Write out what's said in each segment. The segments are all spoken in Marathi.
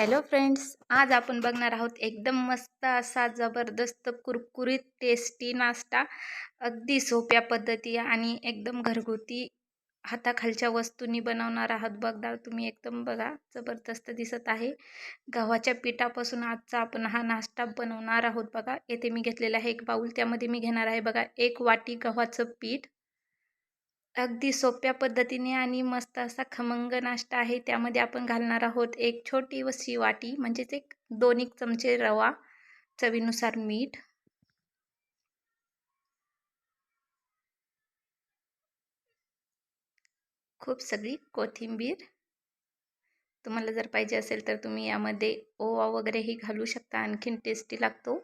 हॅलो फ्रेंड्स आज आपण बघणार आहोत एकदम मस्त असा जबरदस्त कुरकुरीत टेस्टी नाश्ता. अगदी सोप्या पद्धती आणि एकदम घरगुती हाताखालच्या वस्तूंनी बनवणार आहात. बघदा तुम्ही एकदम बघा जबरदस्त दिसत आहे. गव्हाच्या पिठापासून आजचा आपण हा नाश्ता बनवणार आहोत बघा. येथे मी घेतलेला आहे एक बाऊल त्यामध्ये मी घेणार आहे बघा एक वाटी गव्हाचं पीठ. अगदी सोप्या पद्धतीने आणि मस्त असा खमंग नाश्ता आहे. त्यामध्ये आपण घालणार आहोत एक छोटी वशी वाटी म्हणजेच एक दोन एक चमचे रवा चवीनुसार मीठ. खूप सगळी कोथिंबीर. तुम्हाला जर पाहिजे असेल तर तुम्ही यामध्ये ओवा वगैरेही घालू शकता. आणखीन टेस्टी लागतो.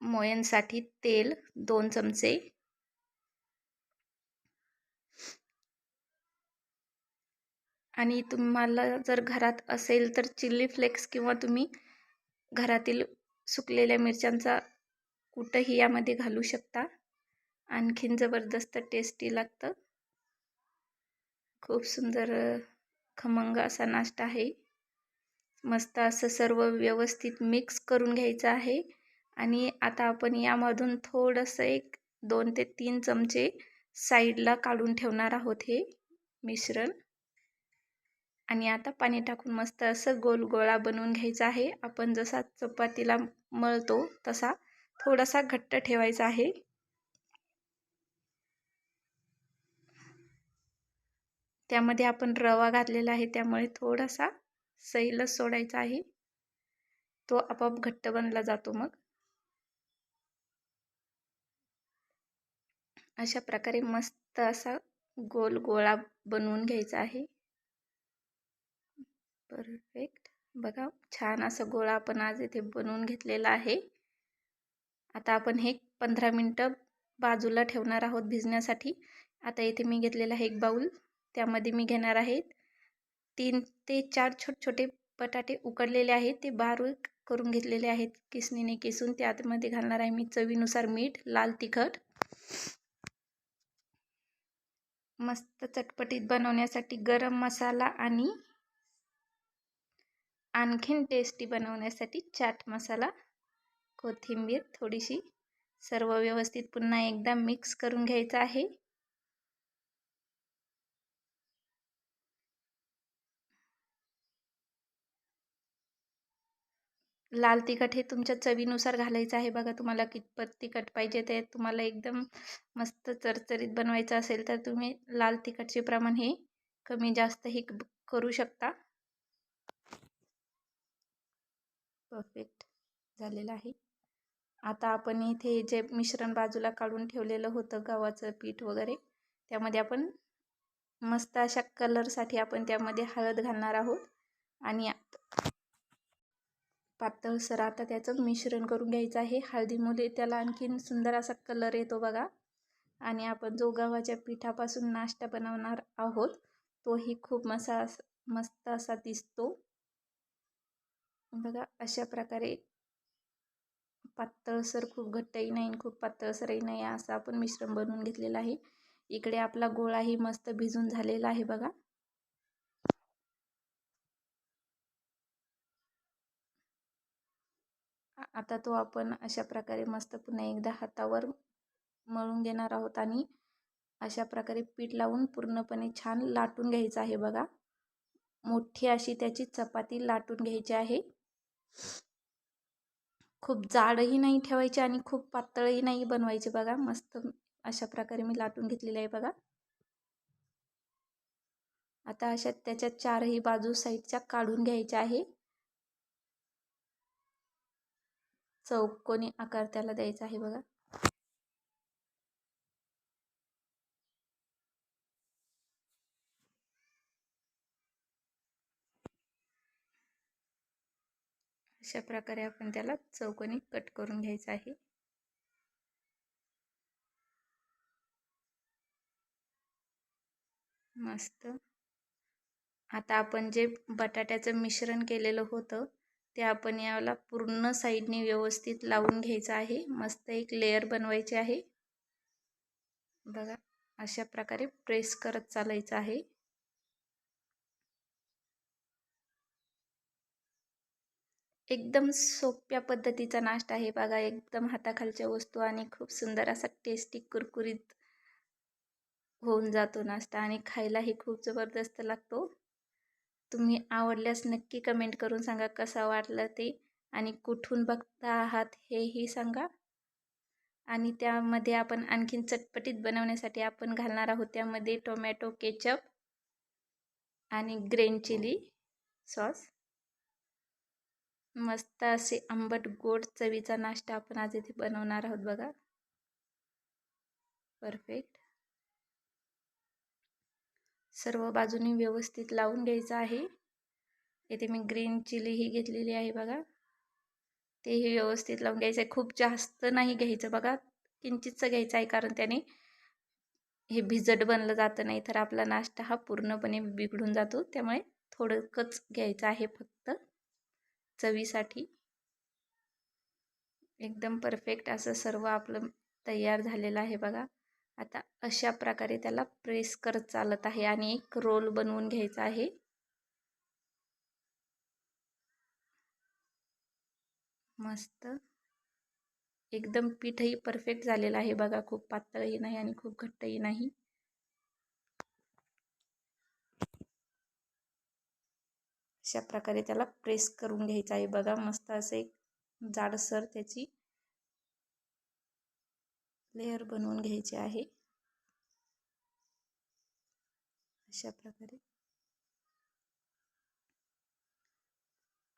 मोयांसाठी तेल दोन चमचे. आणि तुम्हाला जर घरात असेल तर चिल्ली फ्लेक्स किंवा तुम्ही घरातील सुकलेल्या मिरच्यांचा कुठंही यामध्ये घालू शकता. आणखीन जबरदस्त टेस्टी लागतं. खूप सुंदर खमंग असा नाश्ता आहे. मस्त असं सर्व व्यवस्थित मिक्स करून घ्यायचं आहे. आणि आता आपण यामधून थोडंसं एक दोन ते तीन चमचे साईडला काढून ठेवणार आहोत हे मिश्रण. आणि आता पाणी टाकून मस्त असं गोल गोळा बनवून घ्यायचा आहे. आपण जसा चपातीला मळतो तसा थोडासा घट्ट ठेवायचा आहे. त्यामध्ये आपण रवा घातलेला आहे त्यामुळे थोडासा सैलच सोडायचा आहे. तो आपोआप घट्ट बनला जातो मग. अशा प्रकारे मस्त असा गोल गोळा बनवून घ्यायचा आहे. परफेक्ट बघा छान असा गोळा आपण आज इथे बनवून घेतलेला आहे. आता आपण हे पंधरा मिनटं बाजूला ठेवणार आहोत भिजण्यासाठी. आता इथे मी घेतलेला आहे एक बाऊल त्यामध्ये मी घेणार आहे तीन ते चार छोटे छोटे बटाटे उकडलेले आहेत. ते बारीक करून घेतलेले आहेत. किसणीने किसून त्यामध्ये घालणार आहे मी चवीनुसार मीठ लाल तिखट. मस्त चटपटीत बनवण्यासाठी गरम मसाला आणि आणखीन टेस्टी बनवण्यासाठी चाट मसाला कोथिंबीर थोडीशी सर्व व्यवस्थित पुन्हा एकदा मिक्स करून घ्यायचं आहे. लाल तिखट हे तुमच्या चवीनुसार घालायचं आहे. बघा तुम्हाला कितपत तिखट पाहिजे ते तुम्हाला एकदम मस्त चरचरीत बनवायचं असेल तर तुम्ही लाल तिखटचे प्रमाण हे कमी जास्तही करू शकता. परफेक्ट झालेलं आहे. आता आपण इथे जे मिश्रण बाजूला काढून ठेवलेलं होतं गव्हाचं पीठ वगैरे त्यामध्ये आपण मस्त अशा कलरसाठी आपण त्यामध्ये हळद घालणार आहोत. आणि पातळसर आता त्याचं मिश्रण करून घ्यायचं आहे. हळदीमुळे त्याला आणखीन सुंदर असा कलर येतो बघा. आणि आपण जो गव्हाच्या पिठापासून नाश्ता बनवणार आहोत तोही खूप मसा मस्त असा दिसतो. बघा अशा प्रकारे पातळसर खूप घट्टही नाही खूप पातळसरही नाही असं आपण मिश्रण बनवून घेतलेलं आहे. इकडे आपला गोळाही मस्त भिजून झालेला आहे बघा. आता तो आपण अशा प्रकारे मस्त पुन्हा एकदा हातावर मळून घेणार आहोत आणि अशा प्रकारे पीठ लावून पूर्णपणे छान लाटून घ्यायचं आहे बघा. मोठी अशी त्याची चपाती लाटून घ्यायची आहे. खूप जाडही नाही ठेवायचे आणि खूप पातळही नाही बनवायचे बघा. मस्त अशा प्रकारे मी लाटून घेतलेलं आहे बघा. आता अशा त्याच्या चारही बाजू साईडच्या काढून घ्यायच्या आहे. चौकोनी आकार त्याला द्यायचा आहे बघा. अशा प्रकारे आपण त्याला चौकोनी कट करून घ्यायचं आहे. मस्त. आता आपण जे बटाट्याचं मिश्रण केलेलं होतं ते आपण याला पूर्ण साईडने व्यवस्थित लावून घ्यायचं आहे. मस्त एक लेअर बनवायचे आहे. बघा अशा प्रकारे प्रेस करत चालायचं आहे. एकदम सोप्या पद्धतीचा नाश्ता आहे. बघा एकदम हाताखालच्या वस्तू आणि खूप सुंदर असा टेस्टी कुरकुरीत होऊन जातो नाश्ता आणि खायलाही खूप जबरदस्त लागतो. तुम्ही आवडल्यास नक्की कमेंट करून सांगा कसा वाटलं ते आणि कुठून बघता आहात हेही सांगा. आणि त्यामध्ये आपण आणखीन चटपटीत बनवण्यासाठी आपण घालणार आहोत त्यामध्ये टोमॅटो केचप आणि ग्रेन चिली सॉस मस्त असे आंबट गोड चवीचा नाश्ता आपण आज इथे बनवणार आहोत बघा. परफेक्ट सर्व बाजूनी व्यवस्थित लावून घ्यायचं आहे. इथे मी ग्रीन चिली ही घेतलेली आहे बघा. तेही व्यवस्थित लावून घ्यायचं आहे खूप जास्त नाही घ्यायचं बघा. किंचितचं घ्यायचं आहे कारण त्याने हे भिजट बनलं जातं नाही तर आपला नाश्ता हा पूर्णपणे बिघडून जातो. त्यामुळे थोडंकच घ्यायचं आहे फक्त. चवीसाठी. एकदम परफेक्ट असं सर्व आपलं तयार झालेलं आहे बघा. आता अशा प्रकारे त्याला प्रेस करत चालत आहे आणि एक रोल बनवून घ्यायचा आहे. मस्त. एकदम पीठही परफेक्ट झालेलं आहे बघा. खूप पातळही नाही आणि खूप घट्टही नाही. अशा प्रकारे त्याला प्रेस करून घ्यायचा आहे. बघा मस्त असं एक जाडसर त्याची लेअर बनवून घ्यायची आहे. अशा प्रकारे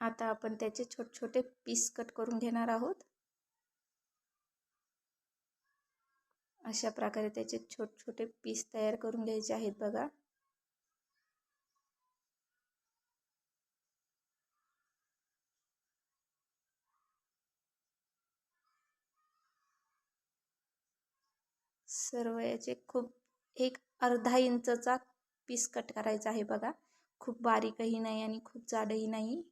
आता आपण त्याचे छोटे छोटे पीस कट करून घेणार आहोत. अशा प्रकारे त्याचे छोटे छोटे पीस तयार करून घ्यायचे आहेत. बघा. सर्व याचे खूप एक अर्धा इंचचा पीस कट करायचा आहे बघा. खूप बारीकही नाही आणि खूप जाडही नाही.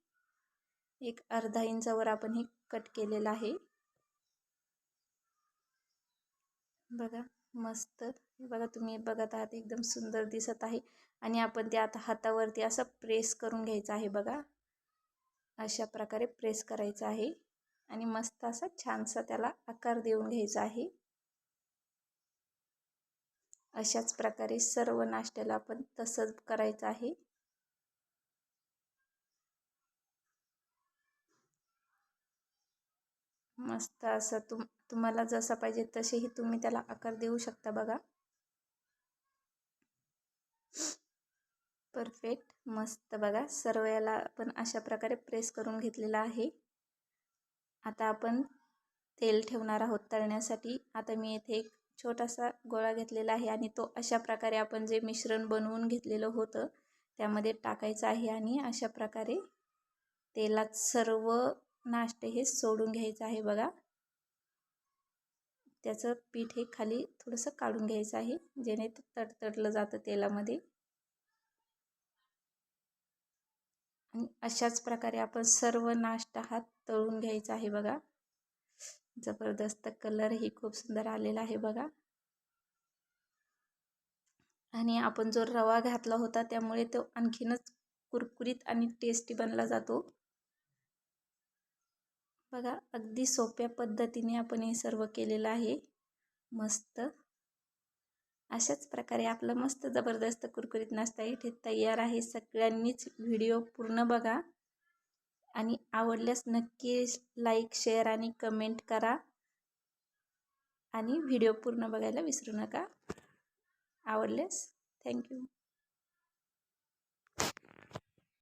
एक अर्धा इंचावर आपण हे कट केलेलं आहे. बघा मस्त. बघा तुम्ही बघत आहात एकदम सुंदर दिसत आहे. आणि आपण ते आता हातावरती असं प्रेस करून घ्यायचं आहे बघा. अशा प्रकारे प्रेस करायचं आहे. आणि मस्त असा छानसा त्याला आकार देऊन घ्यायचा आहे. अशाच प्रकारे सर्व नाश्त्याला आपण तसंच करायचं आहे. मस्त असं तुम तुम्हाला जसं पाहिजे तसेही तुम्ही त्याला आकार देऊ शकता बघा. परफेक्ट मस्त बघा. सर्व याला आपण अशा प्रकारे प्रेस करून घेतलेला आहे. आता आपण तेल ठेवणार आहोत तळण्यासाठी. आता मी येथे एक छोटासा गोळा घेतलेला आहे आणि तो अशा प्रकारे आपण जे मिश्रण बनवून घेतलेलं होतं त्यामध्ये टाकायचं आहे आणि अशा प्रकारे तेलात सर्व नाश्ते हे सोडून घ्यायचं आहे बघा. त्याचं पीठ हे खाली थोडंसं काढून घ्यायचं आहे जेणे ते तडतडलं जातं तेलामध्ये. आणि अशाच प्रकारे आपण सर्व नाश्ता हा तळून घ्यायचा आहे बघा. जबरदस्त कलरही खूप सुंदर आलेला आहे बघा. आणि आपण जो रवा घातला होता त्यामुळे तो आणखीनच कुरकुरीत आणि टेस्टी बनला जातो. बघा अगदी सोप्या पद्धतीने आपण हे सर्व केलेलं आहे. मस्त. अशाच प्रकारे आपलं मस्त जबरदस्त कुरकुरीत नाश्ता इथे तयार आहे. सगळ्यांनीच व्हिडिओ पूर्ण बघा. आणि आवडल्यास नक्की लाईक शेअर आणि कमेंट करा. आणि व्हिडिओ पूर्ण बघायला विसरू नका. आवडल्यास थँक्यू